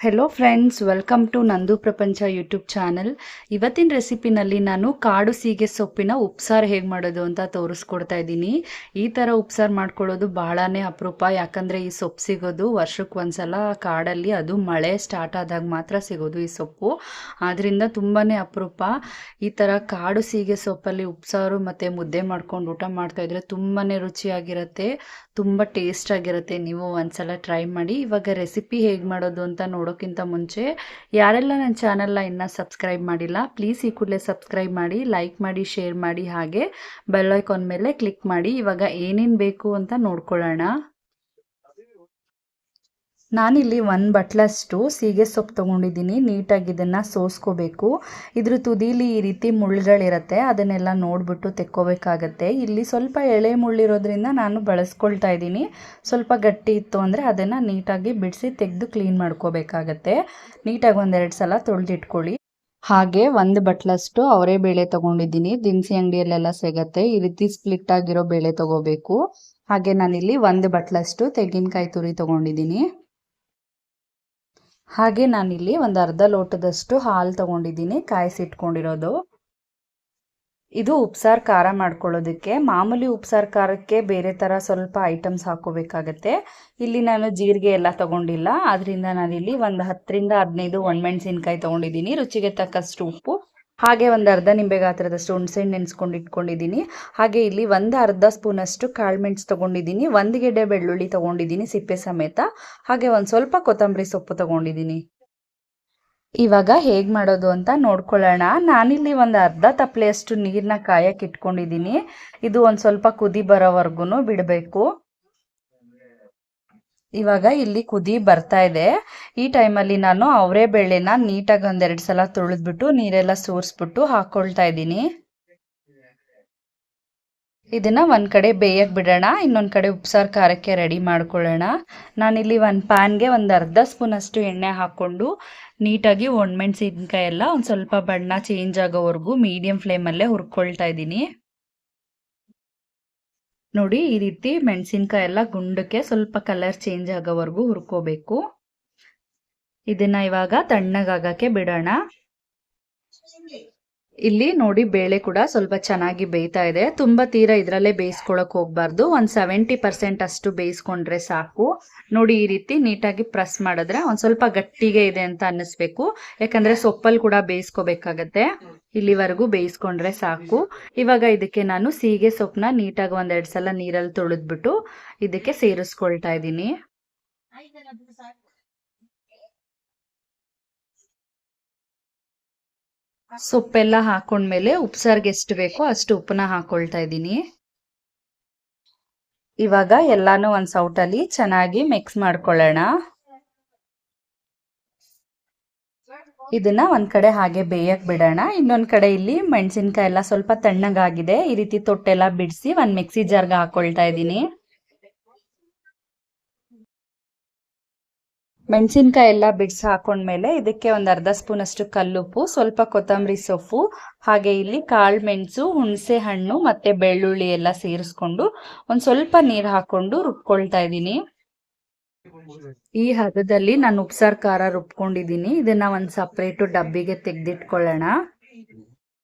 Hello friends welcome to ನಂದು ಪ್ರಪಂಚ YouTube channel ಇವತ್ತಿನ ರೆಸಿಪಿನಲ್ಲಿ ನಾನು ಕಾಡು ಸೀಗೆ ಸೊಪ್ಪಿನ ಉಪ್ಸಾರು ಹೇಗೆ ಮಾಡೋದು ಅಂತ ತೋರಿಸ್ಕೊಡ್ತಾ ಇದ್ದೀನಿ. ಈ ಥರ ಉಪ್ಸಾರು ಮಾಡ್ಕೊಳ್ಳೋದು ಬಹಳನೇ ಅಪರೂಪ. ಯಾಕಂದರೆ ಈ ಸೊಪ್ಪು ಸಿಗೋದು ವರ್ಷಕ್ಕೆ ಒಂದ್ಸಲ ಕಾಡಲ್ಲಿ, ಅದು ಮಳೆ ಸ್ಟಾರ್ಟ್ ಆದಾಗ ಮಾತ್ರ ಸಿಗೋದು ಈ ಸೊಪ್ಪು. ಆದ್ದರಿಂದ ತುಂಬಾ ಅಪರೂಪ. ಈ ಥರ ಕಾಡು ಸೀಗೆ ಸೊಪ್ಪಲ್ಲಿ ಉಪ್ಸಾರು ಮತ್ತು ಮುದ್ದೆ ಮಾಡ್ಕೊಂಡು ಊಟ ಮಾಡ್ತಾ ಇದ್ರೆ ತುಂಬಾ ರುಚಿಯಾಗಿರುತ್ತೆ, ತುಂಬ ಟೇಸ್ಟಾಗಿರುತ್ತೆ ನೀವು ಒಂದ್ಸಲ ಟ್ರೈ ಮಾಡಿ. ಇವಾಗ ರೆಸಿಪಿ ಹೇಗೆ ಮಾಡೋದು ಅಂತ ನೋಡೋಕ್ಕಿಂತ ಮುಂಚೆ ಯಾರೆಲ್ಲ ನನ್ನ ಚಾನಲ್ನ ಇನ್ನೂ ಸಬ್ಸ್ಕ್ರೈಬ್ ಮಾಡಿಲ್ಲ ಪ್ಲೀಸ್ ಈ ಕೂಡಲೇ ಸಬ್ಸ್ಕ್ರೈಬ್ ಮಾಡಿ ಲೈಕ್ ಮಾಡಿ ಶೇರ್ ಮಾಡಿ, ಹಾಗೆ ಬೆಲ್ಲೈಕಾನ್ ಮೇಲೆ ಕ್ಲಿಕ್ ಮಾಡಿ, ಇವಾಗ ಏನೇನು ಬೇಕು ಅಂತ ನೋಡ್ಕೊಳ್ಳೋಣ. ನಾನಿಲ್ಲಿ ಒಂದು ಬಟ್ಲಷ್ಟು ಸೀಗೆ ಸೊಪ್ಪು ತೊಗೊಂಡಿದ್ದೀನಿ. ನೀಟಾಗಿ ಇದನ್ನು ಸೋಸ್ಕೋಬೇಕು. ಇದ್ರ ತುದಿಲಿ ಈ ರೀತಿ ಮುಳ್ಳುಗಳಿರತ್ತೆ ಅದನ್ನೆಲ್ಲ ನೋಡಿಬಿಟ್ಟು ತೆಕ್ಕೋಬೇಕಾಗತ್ತೆ. ಇಲ್ಲಿ ಸ್ವಲ್ಪ ಎಳೆ ಮುಳ್ಳಿರೋದ್ರಿಂದ ನಾನು ಬಳಸ್ಕೊಳ್ತಾ ಇದ್ದೀನಿ. ಸ್ವಲ್ಪ ಗಟ್ಟಿ ಇತ್ತು ಅಂದರೆ ಅದನ್ನು ನೀಟಾಗಿ ಬಿಡಿಸಿ ತೆಗೆದು ಕ್ಲೀನ್ ಮಾಡ್ಕೋಬೇಕಾಗತ್ತೆ. ನೀಟಾಗಿ ಒಂದೆರಡು ಸಲ ತೊಳೆದಿಟ್ಕೊಳ್ಳಿ. ಹಾಗೆ ಒಂದು ಬಟ್ಲಷ್ಟು ಅವರೇ ಬೇಳೆ ತೊಗೊಂಡಿದ್ದೀನಿ. ದಿನಸಿ ಅಂಗಡಿಯಲ್ಲೆಲ್ಲ ಸಿಗತ್ತೆ. ಈ ರೀತಿ ಸ್ಪ್ಲಿಟ್ ಆಗಿರೋ ಬೇಳೆ ತೊಗೋಬೇಕು. ಹಾಗೆ ನಾನಿಲ್ಲಿ ಒಂದು ಬಟ್ಲಷ್ಟು ತೆಂಗಿನಕಾಯಿ ತುರಿ ತೊಗೊಂಡಿದ್ದೀನಿ. ಹಾಗೆ ನಾನಿಲ್ಲಿ ಒಂದು ಅರ್ಧ ಲೋಟದಷ್ಟು ಹಾಲು ತಗೊಂಡಿದ್ದೀನಿ, ಕಾಯಿಸಿಟ್ಕೊಂಡಿರೋದು. ಇದು ಉಪ್ಸಾರು ಖಾರ ಮಾಡ್ಕೊಳ್ಳೋದಕ್ಕೆ. ಮಾಮೂಲಿ ಉಪ್ಸಾರು ಖಾರಕ್ಕೆ ಬೇರೆ ಥರ ಸ್ವಲ್ಪ ಐಟಮ್ಸ್ ಹಾಕೋಬೇಕಾಗತ್ತೆ ಇಲ್ಲಿ ನಾನು ಜೀರಿಗೆ ಎಲ್ಲ ತಗೊಂಡಿಲ್ಲ. ಅದರಿಂದ ನಾನಿಲ್ಲಿ ಒಂದು ಹತ್ತರಿಂದ ಹದಿನೈದು ಒಣಮೆಣಸಿನ್ಕಾಯಿ ತೊಗೊಂಡಿದ್ದೀನಿ. ರುಚಿಗೆ ತಕ್ಕಷ್ಟು ಉಪ್ಪು. ಹಾಗೆ ಒಂದು ಅರ್ಧ ನಿಂಬೆ ಗಾತ್ರದಷ್ಟು ಹುಣಸೆಹಣ್ಣು ನೆನೆಸ್ಕೊಂಡು ಇಟ್ಕೊಂಡಿದ್ದೀನಿ. ಹಾಗೆ ಇಲ್ಲಿ ಒಂದು ಅರ್ಧ ಸ್ಪೂನಷ್ಟು ಕಾಳುಮೆಣಸು ತೊಗೊಂಡಿದ್ದೀನಿ. ಒಂದು ಗೆಡ್ಡೆ ಬೆಳ್ಳುಳ್ಳಿ ತೊಗೊಂಡಿದ್ದೀನಿ ಸಿಪ್ಪೆ ಸಮೇತ. ಹಾಗೆ ಒಂದು ಸ್ವಲ್ಪ ಕೊತ್ತಂಬರಿ ಸೊಪ್ಪು ತೊಗೊಂಡಿದ್ದೀನಿ. ಇವಾಗ ಹೇಗೆ ಮಾಡೋದು ಅಂತ ನೋಡ್ಕೊಳ್ಳೋಣ. ನಾನಿಲ್ಲಿ ಒಂದು ಅರ್ಧ ತಪ್ಪಲೆಯಷ್ಟು ನೀರನ್ನ ಕಾಯಕ್ಕೆ ಇಟ್ಕೊಂಡಿದ್ದೀನಿ. ಇದು ಒಂದು ಸ್ವಲ್ಪ ಕುದಿ ಬರೋವರೆಗೂ ಬಿಡಬೇಕು. ಇವಾಗ ಇಲ್ಲಿ ಕುದಿ ಬರ್ತಾ ಇದೆ. ಈ ಟೈಮಲ್ಲಿ ನಾನು ಅವರೇ ಬೇಳೆನ ನೀಟಾಗಿ ಒಂದೆರಡು ಸಲ ತೊಳೆದ್ಬಿಟ್ಟು ನೀರೆಲ್ಲ ಸೋರಿಸ್ಬಿಟ್ಟು ಹಾಕೊಳ್ತಾ ಇದ್ದೀನಿ. ಇದನ್ನ ಒಂದು ಕಡೆ ಬೇಯಕ್ಕೆ ಬಿಡೋಣ, ಇನ್ನೊಂದು ಕಡೆ ಉಪ್ಸಾರು ಖಾರಕ್ಕೆ ರೆಡಿ ಮಾಡ್ಕೊಳ್ಳೋಣ. ನಾನಿಲ್ಲಿ ಒಂದು ಪ್ಯಾನ್ಗೆ ಒಂದು ಅರ್ಧ ಸ್ಪೂನ್ ಅಷ್ಟು ಎಣ್ಣೆ ಹಾಕ್ಕೊಂಡು ನೀಟಾಗಿ ಒಣಮೆಣ್ಸಿನ್ಕಾಯಿ ಎಲ್ಲ ಒಂದು ಸ್ವಲ್ಪ ಬಣ್ಣ ಚೇಂಜ್ ಆಗೋವರೆಗೂ ಮೀಡಿಯಂ ಫ್ಲೇಮಲ್ಲೇ ಹುರ್ಕೊಳ್ತಾ ಇದ್ದೀನಿ. ನೋಡಿ, ಈ ರೀತಿ ಮೆಣಸಿನ್ಕಾಯಿ ಎಲ್ಲ ಗುಂಡಕ್ಕೆ ಸ್ವಲ್ಪ ಕಲರ್ ಚೇಂಜ್ ಆಗೋವರೆಗೂ ಹುರ್ಕೋಬೇಕು. ಇದನ್ನ ಇವಾಗ ತಣ್ಣಗಾಗಕ್ಕೆ ಬಿಡೋಣ. ಇಲ್ಲಿ ನೋಡಿ ಬೇಳೆ ಕೂಡ ಸ್ವಲ್ಪ ಚೆನ್ನಾಗಿ ಬೇಯ್ತಾ ಇದೆ. ತುಂಬ ತೀರಾ ಇದರಲ್ಲೇ ಬೇಯಿಸ್ಕೊಳಕ್ ಹೋಗ್ಬಾರ್ದು. ಒಂದು ಸೆವೆಂಟಿ ಪರ್ಸೆಂಟ್ ಅಷ್ಟು ಬೇಯಿಸ್ಕೊಂಡ್ರೆ ಸಾಕು. ನೋಡಿ ಈ ರೀತಿ ನೀಟಾಗಿ ಪ್ರೆಸ್ ಮಾಡಿದ್ರೆ ಒಂದು ಸ್ವಲ್ಪ ಗಟ್ಟಿಗೆ ಇದೆ ಅಂತ ಅನ್ನಿಸ್ಬೇಕು. ಯಾಕಂದ್ರೆ ಸೊಪ್ಪಲ್ಲಿ ಕೂಡ ಬೇಯಿಸ್ಕೋಬೇಕಾಗತ್ತೆ. ಇಲ್ಲಿವರೆಗೂ ಬೇಯಿಸ್ಕೊಂಡ್ರೆ ಸಾಕು. ಇವಾಗ ಇದಕ್ಕೆ ನಾನು ಸೀಗೆ ಸೊಪ್ಪನ್ನ ನೀಟಾಗಿ ಒಂದೆರಡು ಸಲ ನೀರಲ್ಲಿ ತೊಳೆದ್ಬಿಟ್ಟು ಇದಕ್ಕೆ ಸೇರಿಸ್ಕೊಳ್ತಾ ಇದ್ದೀನಿ. ಸೊಪ್ಪೆಲ್ಲ ಹಾಕೊಂಡ್ಮೇಲೆ ಉಪ್ಸಾರ್ಗೆ ಎಷ್ಟು ಬೇಕೋ ಅಷ್ಟು ಉಪ್ಪನ್ನ ಹಾಕೊಳ್ತಾ ಇದ್ದೀನಿ. ಇವಾಗ ಎಲ್ಲಾನು ಒಂದ್ ಸೌಟಲ್ಲಿ ಚೆನ್ನಾಗಿ ಮಿಕ್ಸ್ ಮಾಡ್ಕೊಳ್ಳೋಣ. ಇದನ್ನ ಒಂದ್ ಕಡೆ ಹಾಗೆ ಬೇಯಕ್ ಬಿಡೋಣ. ಇನ್ನೊಂದ್ ಕಡೆ ಇಲ್ಲಿ ಮೆಣಸಿನ್ಕಾಯಿ ಎಲ್ಲ ಸ್ವಲ್ಪ ತಣ್ಣಗಾಗಿದೆ. ಈ ರೀತಿ ತೊಟ್ಟೆಲ್ಲ ಬಿಡಿಸಿ ಒಂದ್ ಮಿಕ್ಸಿ ಜಾರ್ಗೆ ಹಾಕೊಳ್ತಾ ಇದ್ದೀನಿ. ಮೆಣಸಿನ್ಕಾಯಿ ಎಲ್ಲ ಬಿಡ್ಸಿ ಹಾಕೊಂಡ್ಮೇಲೆ ಇದಕ್ಕೆ ಒಂದು ಅರ್ಧ ಸ್ಪೂನ್ ಅಷ್ಟು ಕಲ್ಲುಪ್ಪು, ಸ್ವಲ್ಪ ಕೊತ್ತಂಬರಿ ಸೊಪ್ಪು, ಹಾಗೆ ಇಲ್ಲಿ ಕಾಳು ಮೆಣಸು, ಹುಣಸೆ ಹಣ್ಣು ಮತ್ತೆ ಬೆಳ್ಳುಳ್ಳಿ ಎಲ್ಲ ಸೇರಿಸ್ಕೊಂಡು ಒಂದು ಸ್ವಲ್ಪ ನೀರು ಹಾಕೊಂಡು ರುಬ್ಕೊಳ್ತಾ ಇದ್ದೀನಿ. ಈ ಹದದಲ್ಲಿ ನಾನು ಉಪ್ಸಾರ್ ಖಾರ ರುಬ್ಕೊಂಡಿದ್ದೀನಿ. ಇದನ್ನ ಒಂದು ಸಪ್ರೇಟು ಡಬ್ಬಿಗೆ ತೆಗೆದಿಟ್ಕೊಳ್ಳೋಣ.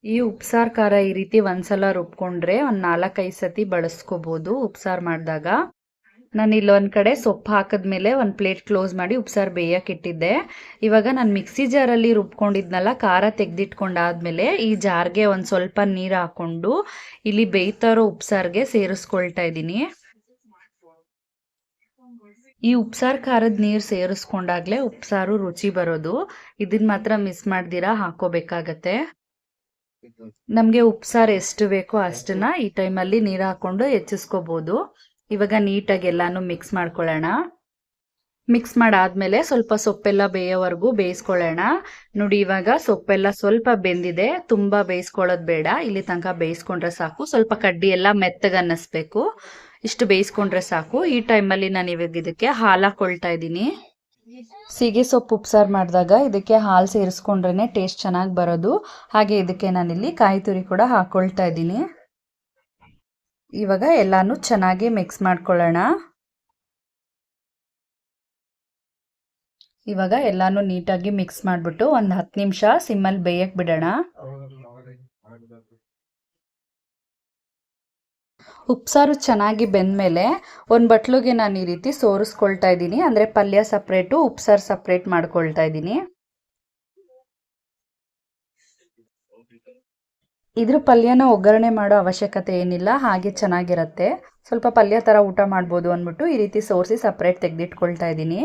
ಈ ಉಪ್ಸಾರ್ ಖಾರ ಈ ರೀತಿ ಒಂದ್ಸಲ ರುಬ್ಕೊಂಡ್ರೆ ಒಂದು ನಾಲ್ಕೈದು ಸತಿ ಬಳಸ್ಕೋಬಹುದು ಉಪ್ಸಾರ್ ಮಾಡಿದಾಗ. ನಾನು ಇಲ್ಲೊಂದು ಕಡೆ ಸೊಪ್ಪು ಹಾಕಿದ್ಮೇಲೆ ಒಂದು ಪ್ಲೇಟ್ ಕ್ಲೋಸ್ ಮಾಡಿ ಉಪ್ಸಾರು ಬೇಯಕ್ಕೆ ಇಟ್ಟಿದ್ದೆ. ಇವಾಗ ನಾನು ಮಿಕ್ಸಿ ಜಾರಲ್ಲಿ ರುಬ್ಕೊಂಡಿದ್ನಲ್ಲ, ಖಾರ ತೆಗೆದಿಟ್ಕೊಂಡಾದ್ಮೇಲೆ ಈ ಜಾರ್ಗೆ ಒಂದು ಸ್ವಲ್ಪ ನೀರು ಹಾಕ್ಕೊಂಡು ಇಲ್ಲಿ ಬೇಯ್ತಾ ಇರೋ ಉಪ್ಸಾರಿಗೆ ಸೇರಿಸ್ಕೊಳ್ತಾ ಇದ್ದೀನಿ. ಈ ಉಪ್ಸಾರು ಖಾರದ ನೀರು ಸೇರಿಸ್ಕೊಂಡಾಗ್ಲೇ ಉಪ್ಸಾರು ರುಚಿ ಬರೋದು. ಇದನ್ನ ಮಾತ್ರ ಮಿಸ್ ಮಾಡ್ದಿರಾ, ಹಾಕೋಬೇಕಾಗತ್ತೆ. ನಮಗೆ ಉಪ್ಸಾರು ಎಷ್ಟು ಬೇಕೋ ಅಷ್ಟನ್ನ ಈ ಟೈಮಲ್ಲಿ ನೀರು ಹಾಕೊಂಡು ಹೆಚ್ಚಿಸ್ಕೋಬೋದು. ಇವಾಗ ನೀಟಾಗಿ ಎಲ್ಲಾನು ಮಿಕ್ಸ್ ಮಾಡ್ಕೊಳ್ಳೋಣ. ಮಿಕ್ಸ್ ಮಾಡಾದ್ಮೇಲೆ ಸ್ವಲ್ಪ ಸೊಪ್ಪೆಲ್ಲ ಬೇಯೋವರೆಗೂ ಬೇಯಿಸ್ಕೊಳ್ಳೋಣ. ನೋಡಿ, ಇವಾಗ ಸೊಪ್ಪೆಲ್ಲ ಸ್ವಲ್ಪ ಬೆಂದಿದೆ. ತುಂಬಾ ಬೇಯಿಸ್ಕೊಳ್ಳೋದು ಬೇಡ. ಇಲ್ಲಿ ತನಕ ಬೇಯಿಸ್ಕೊಂಡ್ರೆ ಸಾಕು. ಸ್ವಲ್ಪ ಕಡ್ಡಿ ಎಲ್ಲ ಮೆತ್ತಗೆ ಅನ್ನಿಸ್ಬೇಕು. ಇಷ್ಟು ಬೇಯಿಸ್ಕೊಂಡ್ರೆ ಸಾಕು. ಈ ಟೈಮಲ್ಲಿ ನಾನು ಇವಾಗ ಇದಕ್ಕೆ ಹಾಲು ಹಾಕೊಳ್ತಾ ಇದ್ದೀನಿ. ಸೀಗೆ ಸೊಪ್ಪು ಉಪ್ಸಾರು ಮಾಡಿದಾಗ ಇದಕ್ಕೆ ಹಾಲು ಸೇರಿಸ್ಕೊಂಡ್ರೆ ಟೇಸ್ಟ್ ಚೆನ್ನಾಗಿ ಬರೋದು. ಹಾಗೆ ಇದಕ್ಕೆ ನಾನಿಲ್ಲಿ ಕಾಯಿ ತುರಿ ಕೂಡ ಹಾಕೊಳ್ತಾ ಇದ್ದೀನಿ. ಇವಾಗ ಎಲ್ಲಾನು ಚೆನ್ನಾಗಿ ಮಿಕ್ಸ್ ಮಾಡ್ಕೊಳ್ಳೋಣ. ಇವಾಗ ಎಲ್ಲಾನು ನೀಟಾಗಿ ಮಿಕ್ಸ್ ಮಾಡಿಬಿಟ್ಟು ಒಂದು ಹತ್ತು ನಿಮಿಷ ಸಿಮ್ಮಲ್ಲಿ ಬೇಯಕ್ಕೆ ಬಿಡೋಣ. ಉಪ್ಸಾರು ಚೆನ್ನಾಗಿ ಬೆಂದಮೇಲೆ ಒಂದು ಬಟ್ಲಿಗೆ ನಾನು ಈ ರೀತಿ ಸೋರಿಸ್ಕೊಳ್ತಾ ಇದ್ದೀನಿ. ಅಂದರೆ ಪಲ್ಯ ಸಪ್ರೇಟು ಉಪ್ಸಾರು ಸಪ್ರೇಟ್ ಮಾಡ್ಕೊಳ್ತಾ ಇದ್ದೀನಿ. ಇದ್ರ ಪಲ್ಯನ ಒಗ್ಗರಣೆ ಮಾಡೋ ಅವಶ್ಯಕತೆ ಏನಿಲ್ಲ, ಹಾಗೆ ಚೆನ್ನಾಗಿರುತ್ತೆ. ಸ್ವಲ್ಪ ಪಲ್ಯ ಥರ ಊಟ ಮಾಡ್ಬೋದು ಅಂದ್ಬಿಟ್ಟು ಈ ರೀತಿ ಸೋರಿಸಿ ಸಪ್ರೇಟ್ ತೆಗೆದಿಟ್ಕೊಳ್ತಾ ಇದ್ದೀನಿ.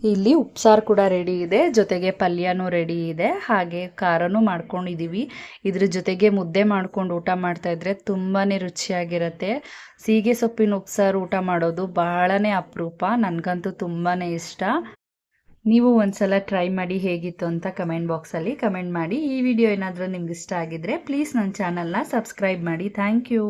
ಇಲ್ಲಿ ಉಪ್ಸಾರು ಕೂಡ ರೆಡಿ ಇದೆ, ಜೊತೆಗೆ ಪಲ್ಯನೂ ರೆಡಿ ಇದೆ, ಹಾಗೆ ಖಾರನೂ ಮಾಡ್ಕೊಂಡಿದ್ದೀವಿ ಇದ್ರ ಜೊತೆಗೆ ಮುದ್ದೆ ಮಾಡ್ಕೊಂಡು ಊಟ ಮಾಡ್ತಾ ಇದ್ರೆ ತುಂಬಾ ರುಚಿಯಾಗಿರುತ್ತೆ. ಸೀಗೆ ಸೊಪ್ಪಿನ ಉಪ್ಸಾರು ಊಟ ಮಾಡೋದು ಬಹಳನೇ ಅಪರೂಪ, ನನಗಂತೂ ತುಂಬಾ ಇಷ್ಟ. ನೀವು ಒಂದ್ಸಲ ಟ್ರೈ ಮಾಡಿ ಹೇಗಿತ್ತು ಅಂತ ಕಮೆಂಟ್ ಬಾಕ್ಸಲ್ಲಿ ಕಮೆಂಟ್ ಮಾಡಿ ಈ ವಿಡಿಯೋ ಏನಾದರೂ ನಿಮ್ಗೆ ಇಷ್ಟ ಆಗಿದ್ರೆ ಪ್ಲೀಸ್ ನನ್ನ ಚಾನಲ್ನ ಸಬ್ಸ್ಕ್ರೈಬ್ ಮಾಡಿ. Thank you